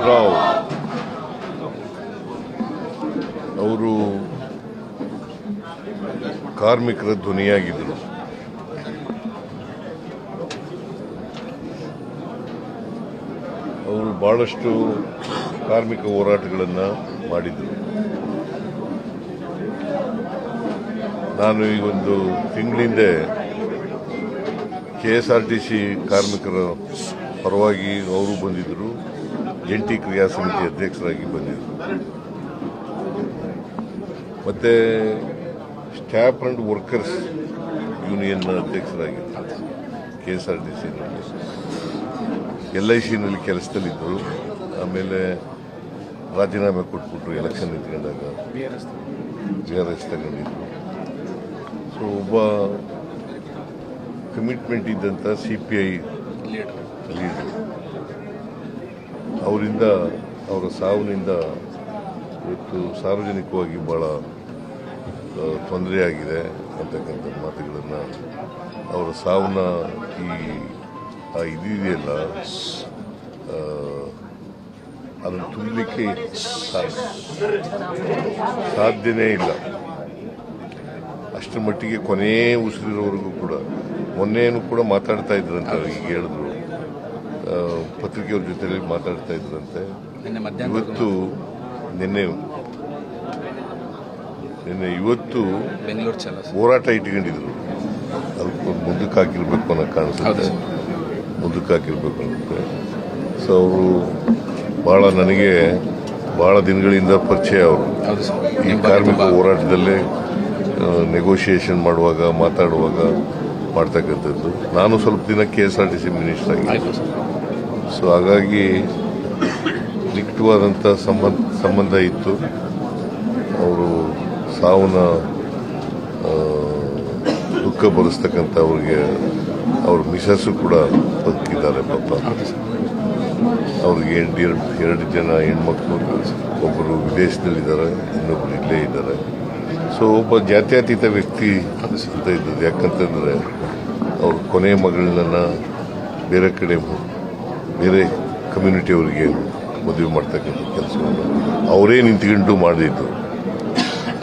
ಭೀಮರಾವ್ ಅವರು ಕಾರ್ಮಿಕರ ಧ್ವನಿಯಾಗಿದ್ದರು ಅವರು ಬಹಳಷ್ಟು ಕಾರ್ಮಿಕ ಹೋರಾಟಗಳನ್ನು ಮಾಡಿದರು. ನಾನು ಈ ಒಂದು ತಿಂಗಳಿಂದೆ K S R T C ಕಾರ್ಮಿಕರ ಪರವಾಗಿ ಅವರು ಬಂದಿದ್ದರು ಜಂಟಿ ಕ್ರಿಯಾ ಸಮಿತಿ ಅಧ್ಯಕ್ಷರಾಗಿ ಬಂದಿದ್ದರು ಮತ್ತೆ ಸ್ಟಾಫ್ ಅಂಡ್ ವರ್ಕರ್ಸ್ ಯೂನಿಯನ್ ಅಧ್ಯಕ್ಷರಾಗಿದ್ದರು ಕೆ ಎಸ್ ಆರ್ ಟಿ ಸಿನಲ್ಲಿ ಎಲ್ ಐ ಸಿನಲ್ಲಿ ಕೆಲಸದಲ್ಲಿದ್ದರು. ಆಮೇಲೆ ರಾಜೀನಾಮೆ ಕೊಟ್ಬಿಟ್ರು ಎಲೆಕ್ಷನ್ ನಿಂತ್ಕೊಂಡಾಗ ಜಿ ಆರ್ ಎಸ್ ತಗೊಂಡಿದ್ರು. ಸೊ ಒಬ್ಬ ಕಮಿಟ್ಮೆಂಟ್ ಇದ್ದಂಥ ಸಿ ಪಿ ಐ ಲೀಡರ್ ಅವರಿಂದ ಅವರ ಸಾವಿನಿಂದ ಇವತ್ತು ಸಾರ್ವಜನಿಕವಾಗಿ ಭಾಳ ತೊಂದರೆಯಾಗಿದೆ ಅಂತಕ್ಕಂಥ ಮಾತುಗಳನ್ನು ಅವರ ಸಾವನ್ನ ಈ ಆ ಇದಿದೆಯಲ್ಲ ಆ, ಅದನ್ನು ತುಂಬಲಿಕ್ಕೆ ಸಾಧ್ಯನೇ ಇಲ್ಲ. ಅಷ್ಟರ ಮಟ್ಟಿಗೆ ಕೊನೆಯೇ ಉಸಿರಿರೋವರೆಗೂ ಕೂಡ ಮೊನ್ನೆಯೂ ಕೂಡ ಮಾತಾಡ್ತಾ ಇದ್ರಂತ ಈಗ ಹೇಳಿದ್ರು. ಪತ್ರಿಕೆಯವ್ರ ಜೊತೆಯಲ್ಲಿ ಮಾತಾಡ್ತಾ ಇದ್ರಂತೆ. ಇವತ್ತು ನಿನ್ನೆ ನಿನ್ನೆ ಇವತ್ತು. ಹೋರಾಟ ಇಟ್ಕೊಂಡಿದ್ರು. ಅದಕ್ಕೆ ಮುಂದಕ್ಕೆ ಹಾಕಿರ್ಬೇಕು ಅನ್ನೋ ಕಾಣಿಸುತ್ತೆ. ಮುಂದಕ್ಕೆ ಹಾಕಿರ್ಬೇಕು ಅನ್ನುತ್ತೆ. ಸೊ ಅವರು ಭಾಳ ನನಗೆ ಭಾಳ ದಿನಗಳಿಂದ ಪರಿಚಯ ಅವರು. ಈ ಕಾರ್ಮಿಕ ಹೋರಾಟದಲ್ಲೇ ನೆಗೋಷಿಯೇಷನ್ ಮಾಡುವಾಗ ಮಾತಾಡುವಾಗ ಮಾಡ್ತಕ್ಕಂಥದ್ದು. ನಾನು ಸ್ವಲ್ಪ ದಿನ K S R T C minister ಆಗಿ ಸರ್. ಸೊ ಹಾಗಾಗಿ ನಿಕಟವಾದಂಥ ಸಂಬಂಧ ಸಂಬಂಧ ಇತ್ತು. ಅವರು ಸಾವನ್ನ ದುಃಖ ಭರಿಸ್ತಕ್ಕಂಥ ಅವ್ರಿಗೆ, ಅವ್ರ ಮಿಸಸ್ಸು ಕೂಡ ಬದುಕಿದ್ದಾರೆ ಪಾಪ. ಅವ್ರಿಗೆ ಎಂಟು ಎರಡು ಎರಡು ಜನ ಹೆಣ್ಮಕ್ಳು, ಒಬ್ಬರು ವಿದೇಶದಲ್ಲಿದ್ದಾರೆ ಇನ್ನೊಬ್ಬರು ಇಲ್ಲೇ ಇದ್ದಾರೆ. ಸೊ ಒಬ್ಬ ಜಾತ್ಯತೀತ ವ್ಯಕ್ತಿ ಅಂತ ಇದ್ದದ್ದು. ಯಾಕಂತಂದರೆ, ಅವ್ರ ಕೊನೆ ಮಗಳನ್ನ ಬೇರೆ ಕಡೆ ಬೇರೆ ಕಮ್ಯುನಿಟಿಯವರಿಗೆ ಮದುವೆ ಮಾಡ್ತಕ್ಕಂಥ ಕೆಲಸವನ್ನು ಅವರೇ ನಿಂತ್ಕೊಂಡು ಮಾಡಿದ್ದು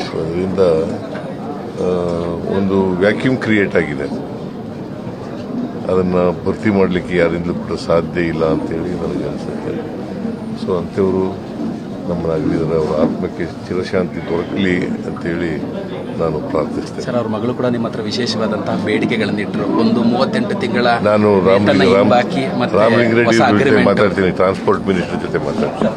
ಸೊ ಅದರಿಂದ ಒಂದು ವ್ಯಾಕ್ಯೂಮ್ ಕ್ರಿಯೇಟ್ ಆಗಿದೆ. ಅದನ್ನು ಭರ್ತಿ ಮಾಡಲಿಕ್ಕೆ ಯಾರಿಂದಲೂ ಕೂಡ ಸಾಧ್ಯ ಇಲ್ಲ ಅಂತೇಳಿ ನನಗೆ ಅನಿಸುತ್ತೆ. ಸೊ ಅಂಥವರು ಅಗಲಿದರೆ ಅವರ ಆತ್ಮಕ್ಕೆ ಚಿರಶಾಂತಿ ದೊರಕಲಿ ಅಂತೇಳಿ ನಾನು ಪ್ರಾರ್ಥಿಸ್ತೇನೆ. ಸರ್ ಅವ್ರ ಮಗಳು ಕೂಡ ನಿಮ್ಮ ಹತ್ರ ವಿಶೇಷವಾದಂತಹ ಬೇಡಿಕೆಗಳನ್ನು ಇಟ್ಟರು. ಒಂದು ಮೂವತ್ತೆಂಟು ತಿಂಗಳ ನಾನು ರಾಮಲಿಂಗ ರಾಮಲಿಂಗ ರೆಡ್ಡಿ ಮಾತಾಡ್ತೀನಿ ಟ್ರಾನ್ಸ್ಪೋರ್ಟ್ ಮಿನಿಸ್ಟರ್ ಜೊತೆ ಮಾತಾಡ್ತೀನಿ.